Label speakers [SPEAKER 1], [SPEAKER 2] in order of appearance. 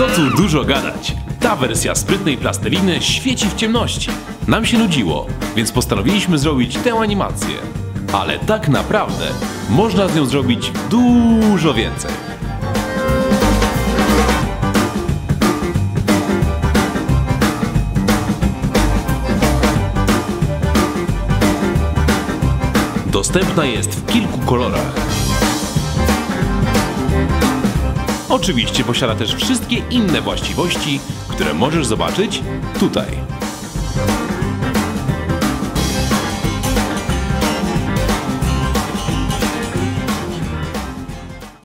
[SPEAKER 1] Co tu dużo gadać? Ta wersja sprytnej plasteliny świeci w ciemności. Nam się nudziło, więc postanowiliśmy zrobić tę animację. Ale tak naprawdę można z nią zrobić dużo więcej. Dostępna jest w kilku kolorach. Oczywiście posiada też wszystkie inne właściwości, które możesz zobaczyć tutaj.